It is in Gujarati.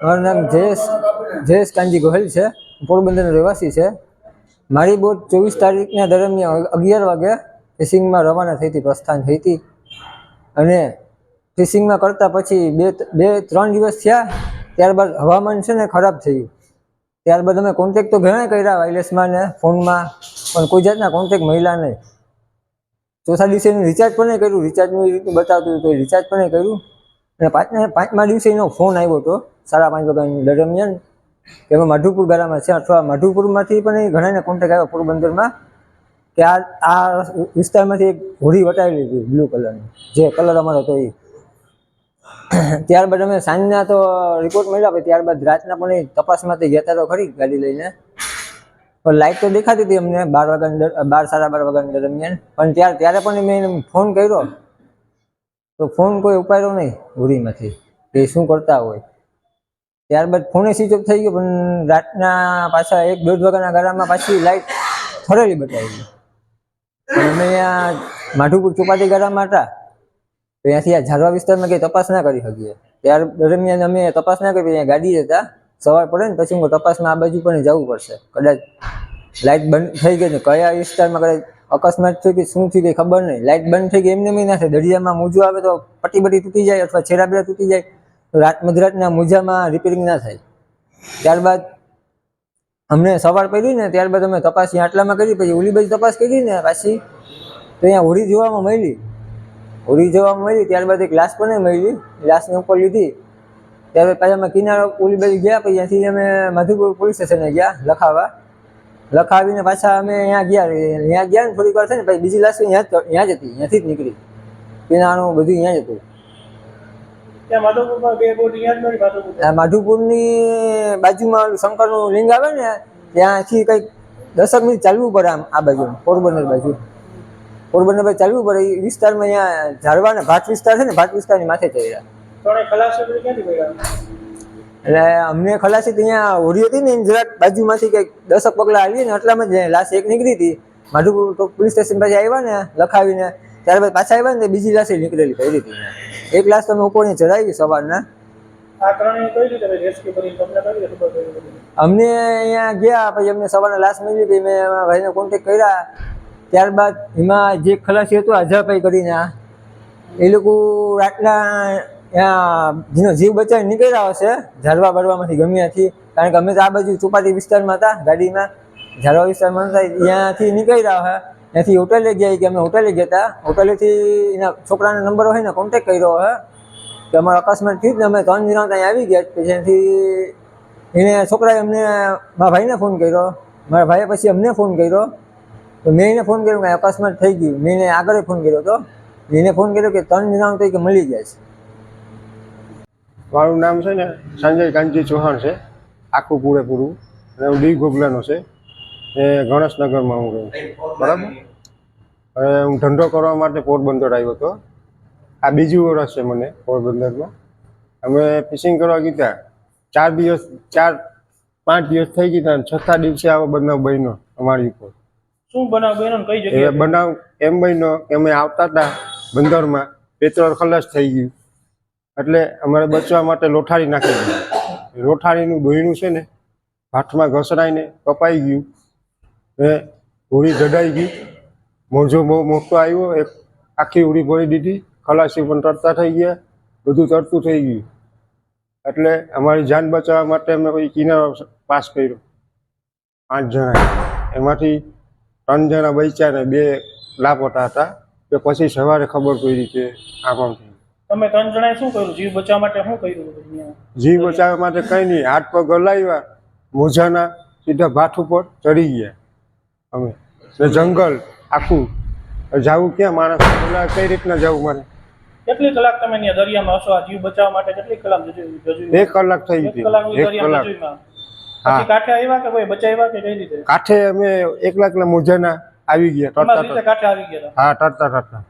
મારું નામ જયેશ જયેશ કાનજી ગોહિલ છે. પોરબંદરનો રહેવાસી છે. મારી બોટ ચોવીસ તારીખના દરમિયાન અગિયાર વાગે ફિશિંગમાં રવાના થઈ હતી પ્રસ્થાન થઈ હતી અને ફિશિંગમાં કરતા પછી બે બે, ત્રણ દિવસ થયા, ત્યારબાદ હવામાન છે ને ખરાબ થયું. ત્યારબાદ અમે કોન્ટેક તો ઘણા કર્યા વાયરલેસમાં ને ફોનમાં, પણ કોઈ જાતના કોન્ટેક મળ્યા નહીં. ચોથા દિવસે રિચાર્જ પણ નહીં કર્યું. રિચાર્જનું રીતનું બતાવતું હતું તો રિચાર્જ પણ નહીં કર્યું. અને પાંચમા પાંચમા દિવસે એનો ફોન આવ્યો હતો, સાડા પાંચ વાગ્યાની દરમિયાન, કે અમે માધુપુર ગાળામાં છે, અથવા માધુપુરમાંથી પણ ઘણાને કોન્ટેક આવ્યો પોરબંદરમાં, કે આ આ વિસ્તારમાંથી એક હોડી વટાવેલી હતી બ્લુ કલરની જે કલર અમારો હતો એ. ત્યારબાદ અમે સાંજના તો રિપોર્ટ મળ્યા, પછી ત્યારબાદ રાતના પણ એ તપાસમાંથી ગયા તો ખરી ગાડી લઈને. પણ લાઇટ તો દેખાતી હતી અમને બાર વાગ્યાની બાર સાડા બાર વાગ્યાની દરમિયાન. પણ ત્યારે ત્યારે પણ મેં ફોન કર્યો. તો ફોન કોઈ ઉપાડ્યો નહીં હોડીમાંથી કે શું કરતા હોય. ત્યારબાદ ફોને સ્વિચ ઓફ થઈ ગયો, પણ રાતના પાછા એક દોઢ વાગ્યાના ગાળામાં પાછી લાઇટ ફરેલી બતાવી ગઈ. અમે અહીંયા માધુપુર ચોપાટી ગાળામાં હતા. તો ત્યાંથી આ ઝારવા વિસ્તારમાં કંઈ તપાસ ના કરી શકીએ. ત્યાર દરમિયાન અમે તપાસ ના કરી અહીંયા ગાડી હતા. સવાર પડે ને પછી હું તપાસમાં આ બાજુ પણ જવું પડશે. કદાચ લાઇટ બંધ થઈ ગઈ ને કયા વિસ્તારમાં કદાચ અકસ્માત થયું કે શું થયું કે ખબર નહીં. લાઇટ બંધ થઈ ગઈ, એમને એમ ના દરિયામાં મોજું આવે તો પટ્ટી બટી તૂટી જાય અથવા છેડા બેડા તૂટી જાય. તો રાત મધરાતના મોજામાં રિપેરિંગ ના થાય. ત્યારબાદ અમને સવાર પડી ને, ત્યારબાદ અમે તપાસ આટલામાં કરી, પછી ઓલી બાજુ તપાસ કરી ને પાછી તો અહીંયા હોળી જોવામાં મળી. હોળી જોવામાં મળી, ત્યારબાદ એક ગ્લાસ પણ મળી. ગ્લાસની ઉપર લીધી. ત્યારબાદ પાછા અમે કિનારો ઓલી બાજુ ગયા, પછી ત્યાંથી અમે મધુપુર પોલીસ સ્ટેશને ગયા લખાવા લખાવીને પાછા અમે અહીંયા ગયા. અહીંયા ગયા ને થોડીક વાર થઈ ને પછી બીજી લાશ અહીંયા જ અહીંયા જ હતી અહીંયાથી જ નીકળી. પીનાનું બધું અહીંયા જ હતું. માધુપુરની બાજુમાં શંકરનું લિંગ આવે ને ત્યાંથી કંઈક દસક મિનિટ ચાલવું પડે આમ આ બાજુ પોરબંદર બાજુ. પોરબંદર બાજુ ચાલવું પડે એ વિસ્તારમાં અહીંયા ઝાડવા ને ભાટ વિસ્તાર છે ને ભાટ વિસ્તારની માથે ચડ્યા. ત્રણેય એટલે અમને ખલાસી તો અહીંયા હોડી હતી ને જરાક બાજુમાંથી કંઈક દસક પગલા આવીએ ને એટલામાં જ લાશ એક નીકળી હતી. માધુપુર તો પોલીસ સ્ટેશન પાસે આવ્યા ને લખાવીને ત્યારબાદ પાછા આવ્યા ને બીજી લાશ નીકળેલી કરી હતી એક લાશ તમે ઉપરની ચડાવી સવારના? અમને અહીંયા ગયા પછી અમને સવારના લાશ મળી પછી મેં એમાં ભાઈને કોન્ટેક કર્યા. ત્યારબાદ એમાં જે ખલાસી હતો અજયભાઈ કરીને એ લોકો રાતના ત્યાં જેનો જીવ બચાવી નીકળ્યા હશે. ઝાડવા બળવામાંથી ગમે ત્યાંથી કારણ કે અમે તો આ બાજુ ચોપાટી વિસ્તારમાં હતા, ગાડીમાં. ઝાડવા વિસ્તારમાં હતા, ત્યાંથી નીકળ્યા હોય ત્યાંથી હોટલે ગયા કે અમે હોટલે ગયા હતા. હોટલેથી એના છોકરાનો નંબર હોય ને કોન્ટેક કર્યો હોય કે અમારો અકસ્માત થયું ને અમે ત્રણ જણા ત્યાં આવી ગયા. પછી એને છોકરાએ અમને, મારા ભાઈને ફોન કર્યો. મારા ભાઈએ પછી અમને ફોન કર્યો. તો મેં એને ફોન કર્યો કે અકસ્માત થઈ ગયું. મેં એને આગળ ફોન કર્યો હતો એને ફોન કર્યો કે ત્રણ જણા તો કે મળી ગયા છે. મારું નામ છે ને સંજય કાનજી ચૌહાણ છે. આખું પૂરેપૂરું. અને હું ડી ગોગલાનો છે. એ ગણેશનગરમાં હું રહું બરાબર? હવે હું ધંધો કરવા માટે પોરબંદર આવ્યો હતો. આ બીજું વર્ષ છે મને પોરબંદરમાં. અમે ફિશિંગ કરવા ગયા ચાર દિવસ ચાર પાંચ દિવસ થઈ ગયા અને છઠ્ઠા દિવસે આવો બનાવ બન્યો અમારી ઉપર. શું બનાવ બન્યો કઈ એ જગ્યાએ? બનાવ એમ બન્યો કે અમે આવતા હતા બંદરમાં. પેટ્રોલ ખલાસ થઈ ગયું. એટલે અમારે બચવા માટે લોઠારી નાખી દીધી. લોઠારીનું દોયણું છે ને, હાથમાં ઘસડાઈને કપાઈ ગયું. ને હોળી જડાઈ ગઈ. મોજો બહુ મોટો આવ્યો, એક આખી ઉડી ભરી દીધી. ખલાસી પણ તરતા થઈ ગયા, બધું તરતું થઈ ગયું. એટલે અમારી જાન બચાવવા માટે અમે પછી કિનારો પાસ કર્યો. પાંચ જણા. એમાંથી ત્રણ જણા બચ્યા ને બે લાપતા હતા. કે પછી સવારે ખબર પડી કે આમ આમ તમે ત્રણ જણાએ શું કર્યું? જીવ બચાવવા માટે શું કર્યું જીવ બચાવવા માટે કંઈ નહીં. હાથ પગ હલાવ્યા મોજાના સીધા ભાટ ઉપર ચડી ગયા અમે. ને જંગલ આખું. જવું ક્યાં? માણસ કઈ રીતના જવું મારે? કેટલી કલાક તમે અહીંયા દરિયામાં હશો? આ જીવ બચાવવા માટે કેટલી કલાક જજુ- જજુ- એક કલાક થઈ એક ગઈ. કલાક એક કાંઠે આવ્યા કે ભાઈ બચાવ્યા કે કઈ રીતે? કાંઠે અમે એક લાખના મોજાના આવી ગયા તરતા તરતા કાંઠે આવી ગયા હા તરતા તરતા.